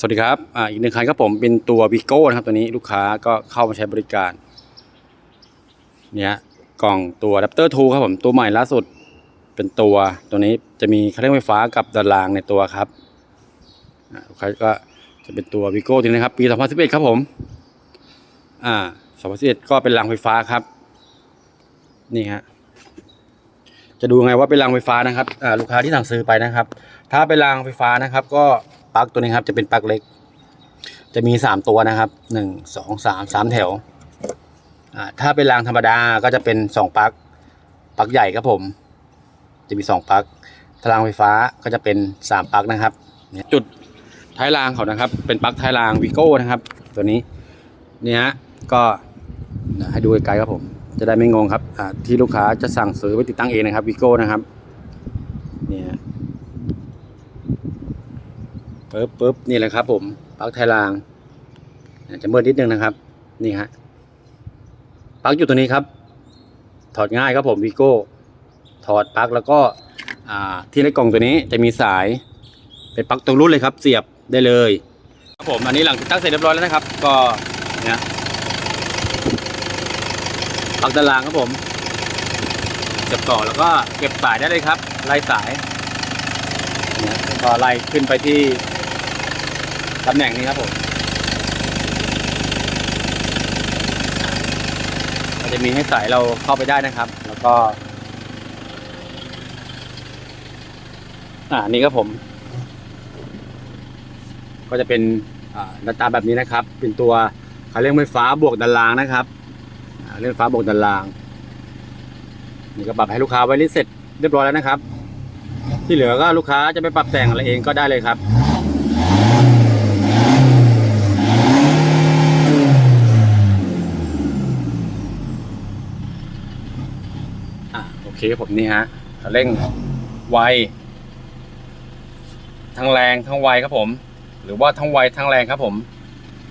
สวัสดีครับอ่าอีกหนึ่งคันครับผมเป็นตัววิโก้นะครับตัวนี้ลูกค้าก็เข้ามาใช้บริการเนี่ยกล่องตัว Adapter 2ครับผมตัวใหม่ล่าสุดเป็นตัวตัวนี้จะมีเครื่องไฟฟ้ากับด้านล่างในตัวครับอ่าลูกค้าก็จะเป็นตัววิโก้ตัวนี้นะครับปี 2011 ครับผมอ่า2011 ก็เป็นรางไฟฟ้าครับ นี่ฮะจะดูไงว่าเป็นรางไฟฟ้านะครับอ่าลูกค้าที่สั่งซื้อไปนะครับ ถ้าเป็นรางไฟฟ้านะครับ ก็ ปลั๊กตัวนี้ครับจะเป็นปลั๊กเล็ก จะมีสามตัวนะครับหนึ่งสองสามสามแถวถ้าเป็นรางธรรมดาก็จะเป็นสองปลั๊กปลั๊กใหญ่ครับผม จะมีสองปลั๊กถ้ารางไฟฟ้าก็จะเป็นสามปลั๊กนะครับ จุดท้ายรางเขานะครับ เป็นปลั๊กท้ายรางวีโก้นะครับ ตัวนี้เนี่ยฮะก็ให้ดูไกลๆครับผม จะได้ไม่งงครับที่ลูกค้าจะสั่งซื้อไปติดตั้งเองนะครับวีโก้นะครับเนี่ย ปึ๊บปึ๊บนี่แหละครับ ผมปลั๊กไทยรางจะมืดนิดนึงนะครับ นี่ฮะปลั๊กอยู่ตัวนี้ครับ ถอดง่ายครับผมวีโก้ถอดปลั๊กแล้วก็ที่ในกล่องตัวนี้จะมีสายเป็นปลั๊กตรงรุ่นเลยครับ เสียบได้เลยครับผมอันนี้หลังติดตั้งเสร็จเรียบร้อยแล้วนะครับ ก็เนี่ยปลั๊กด้านล่างครับผมเสียบต่อแล้วก็เก็บสายได้เลยครับไล่สายเนี่ยก็ไล่ขึ้นไปที่ ตำแหน่งนี้ครับผมมันจะมีให้สายเราเข้าไปได้นะครับ แล้วก็ อ่านี่ครับผม ก็จะเป็นหน้าตาแบบนี้นะครับ เป็นตัวเขาเรียกไฟฟ้าบวกดันรางนะครับเรื่องไฟฟ้าบวกดันรางนี่ก็ปรับให้ลูกค้าไว้เสร็จเรียบร้อยแล้วนะครับ ที่เหลือก็ลูกค้าจะไปปรับแต่งอะไรเองก็ได้เลยครับ อะโอ เคผมนี่ฮะเร่งไวทั้งแรงทั้งไวครับผม หรือว่าทั้งไวทั้งแรงครับผม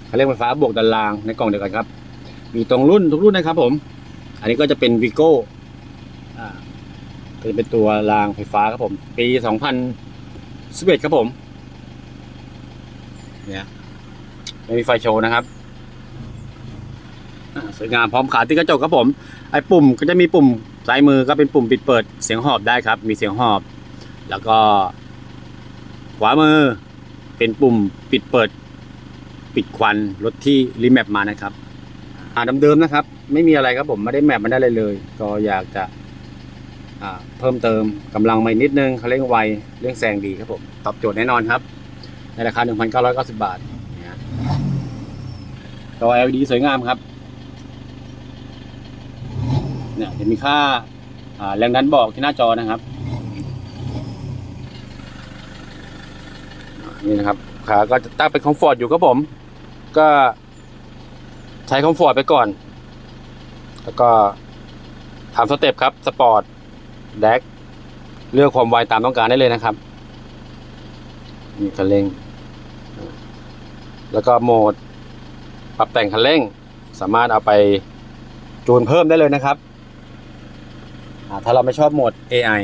คันเร่งไฟฟ้าบวกดันรางในกล่องเดียวกันครับ มีตรงรุ่นทุกรุ่นนะครับผม อันนี้ก็จะเป็นวิโก้ก็จะเป็นตัวรางไฟฟ้าครับผม ปี2011ครับผม เนี่ยไม่มีไฟโชว์นะครับสวยงามพร้อมขาติดกระจกครับผม ไอ้ปุ่มก็จะมีปุ่ม ซ้ายมือก็เป็นปุ่มปิดเปิดเสียงหอบได้ครับ มีเสียงหอบ แล้วก็ ขวามือเป็นปุ่มปิดเปิด ปิดควันรถที่รีแมปมานะครับ อ่าเดิมๆนะครับ ไม่มีอะไรครับผมไม่ได้แมปมันได้เลยเลย ก็อยากจะอ่าเพิ่มเติมกำลังมานิดนึงเขาเร่งไวเรื่องแซงดีครับผม ตอบโจทย์แน่นอนครับ ในราคา 1,990 บาทจอ LED สวยงามครับ เนี่ยจะมีค่าแรงดันบอกที่หน้าจอนะครับ นี่นะครับขาก็จะตั้งเป็นคอมฟอร์ตอยู่ครับผม ก็ใช้คอมฟอร์ตไปก่อน แล้วก็ทำสเต็ปครับสปอร์ตแดกเลือกความไวตามต้องการได้เลยนะครับนี่คันเร่ง แล้วก็โหมด ปรับแต่งคันเร่ง สามารถเอาไปจูนเพิ่มได้เลยนะครับ ถ้าเราไม่ชอบโหมด AI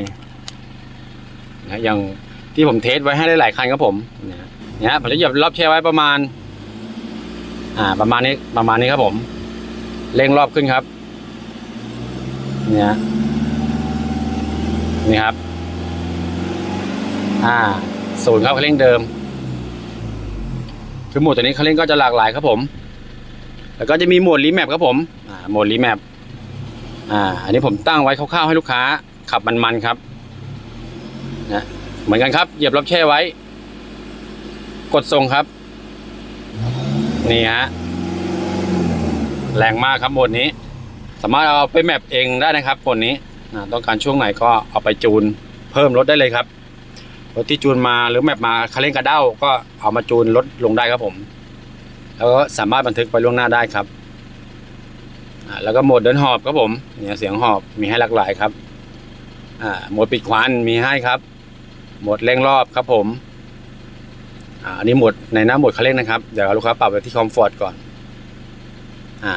นะอย่างที่ผมเทสไว้ให้หลายๆคันครับผมนะเนี่ยผมจะเหยียบรอบแช่ไว้ประมาณ อ่า ประมาณนี้ประมาณนี้ครับผมเร่งรอบขึ้นครับ เนี่ยนี่ครับ อ่าศูนย์ครับเร่งเดิมคือโหมดตัวนี้คันเร่งก็จะหลากหลายครับผม แล้วก็จะมีโหมดรีแมปครับผม อ่าโหมดรีแมป อ่า อันนี้ผมตั้งไว้คร่าวๆให้ลูกค้า ขับมันๆครับนะเหมือนกันครับ เหยียบรอบแช่ไว้ กดส่งครับ นี่ฮะแรงมากครับโหมดนี้ สามารถเอาไปแมปเองได้นะครับโหมดนี้อ่าต้องการช่วงไหนก็เอาไปจูนเพิ่มรถได้เลยครับรถที่จูนมาหรือแมปมาคันเร่งกระเด้าก็เอามาจูนลดลงได้ครับผม แล้วก็สามารถบันทึกไปล่วงหน้าได้ครับ อ่าแล้วก็โหมดเดินหอบครับผมเนี่ยเสียงหอบมีให้หลากหลายครับอ่าโหมดปิดควันมีให้ครับ โหมดเร่งรอบครับผมอ่าอันนี้โหมดในหน้าโหมดคันเร่งนะครับเดี๋ยวลูกค้าปรับไปที่คอมฟอร์ตก่อนอ่า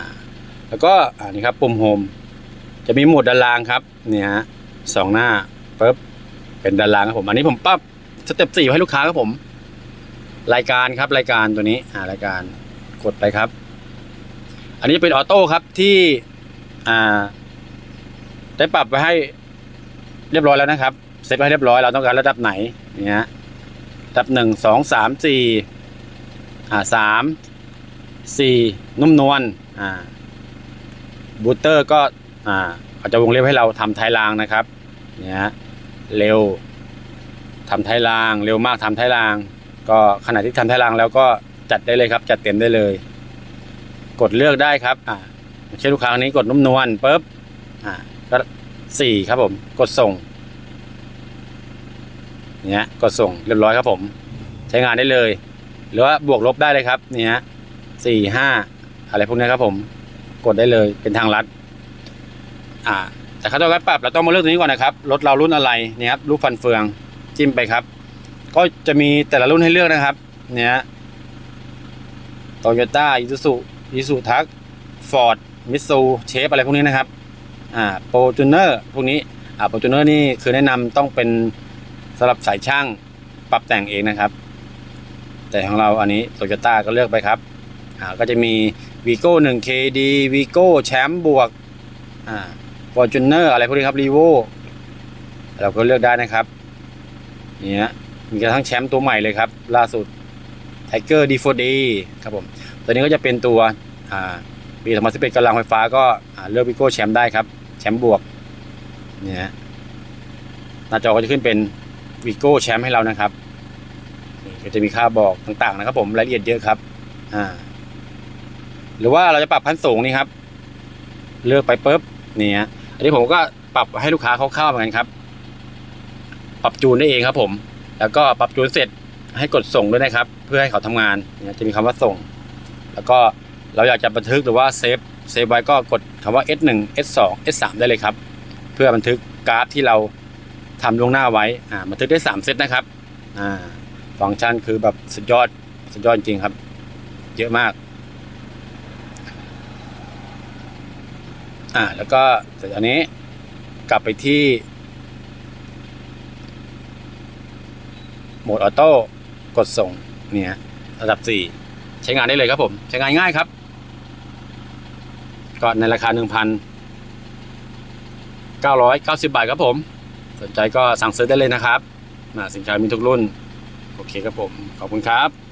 แล้วก็อันนี้ครับปุ่มโฮมจะมีโหมดด้านล่างครับเนี่ยฮะสองหน้าปุ๊บเป็นด้านล่างครับผม อันนี้ผมปรับสเต็ปสี่ให้ลูกค้าครับผม รายการครับรายการตัวนี้อ่ารายการกดไปครับ อันนี้เป็นออโต้ครับที่อ่า ได้ปรับไว้ให้เรียบร้อยแล้วนะครับ เซตไว้ให้เรียบร้อยเราต้องการระดับไหนเนี่ยระดับหนึ่งสองสามสี่อ่าสามสี่นุ่มนวลอ่าบูตเตอร์ก็อ่าเขาจะวงเล็บให้เราทำท้ายรางนะครับเนี่ยเร็วทำท้ายราง เร็วมากทำท้ายราง ก็ขณะที่ทำท้ายรางแล้วก็จัดได้เลยครับ จัดเต็มได้เลย กดเลือกได้ครับอ่าเช่นลูกค้าคนนี้กดนุ่มนวลปุ๊บอ่าก็สี่ครับผมกดส่งเนี่ยกดส่งเรียบร้อยครับผม ใช้งานได้เลย หรือว่าบวกลบได้เลยครับเนี่ยสี่ห้าอะไรพวกนี้ครับผม กดได้เลยเป็นทางลัด อ่า แต่ขั้นตอนการปรับเราต้องมาเลือกตัวนี้ก่อนนะครับรถเรารุ่นอะไรเนี่ยครับลูกฟันเฟืองจิ้มไปครับ ก็จะมีแต่ละรุ่นให้เลือกนะครับ เนี่ยโตโยต้าอิซูซุ อิซูทักฟอร์ดมิตซูเชฟอะไรพวกนี้นะครับอ่าโปรจูเนอร์พวกนี้อ่าโปรจูเนอร์นี่คือแนะนำต้องเป็นสำหรับสายช่างปรับแต่งเองนะครับ แต่ของเราอันนี้โตโยต้าก็เลือกไปครับอ่าก็จะมีวีโก้หนึ่ง KD วีโก้แชมป์บวกอ่าฟอร์จูเนอร์อะไรพวกนี้ครับรีโวเราก็เลือกได้นะครับเนี่ยมีกระทั่งแชมป์ตัวใหม่เลยครับ ล่าสุด Tiger D4D ครับผม ตัวนี้ก็จะเป็นตัวอ่าปี2011กำลังไฟฟ้าก็เลือกวิโก้แชมป์ได้ครับ แชมป์บวกเนี่ยฮะหน้าจอก็จะขึ้นเป็นวิโก้แชมป์ให้เรานะครับนี่ก็จะมีค่าบอกต่างๆนะครับ ผมรายละเอียดเยอะครับอ่าหรือว่าเราจะปรับพันสูงนี่ครับ เลือกไปปุ๊บนี่ฮะอันนี้ผมก็ปรับให้ลูกค้าคร่าวๆเหมือนกันครับ ปรับจูนได้เองครับ ผม แล้วก็ปรับจูนเสร็จให้กดส่งด้วยนะครับ เพื่อให้เขาทำงานเนี่ยจะมีคำว่าส่ง แล้วก็เราอยากจะบันทึกหรือว่าเซฟเซฟไว้ก็กดคำว่า S1 S2 S3 ได้เลยครับ เพื่อบันทึกกราฟที่เราทำล่วงหน้าไว้อ่าบันทึกได้ 3 เซตนะครับอ่าฟังก์ชันคือแบบสุดยอดสุดยอดจริงครับ เยอะมากอ่าแล้วก็เสร็จอันนี้กลับไปที่โหมดออโต้กดส่งเนี่ยระดับ 4 ใช้งานได้เลยครับผม ใช้งานง่ายครับ ก็ในราคา 1,990 บาทครับผม สนใจก็สั่งซื้อได้เลยนะครับอ่าสินค้ามีทุกรุ่น โอเคครับผม ขอบคุณครับ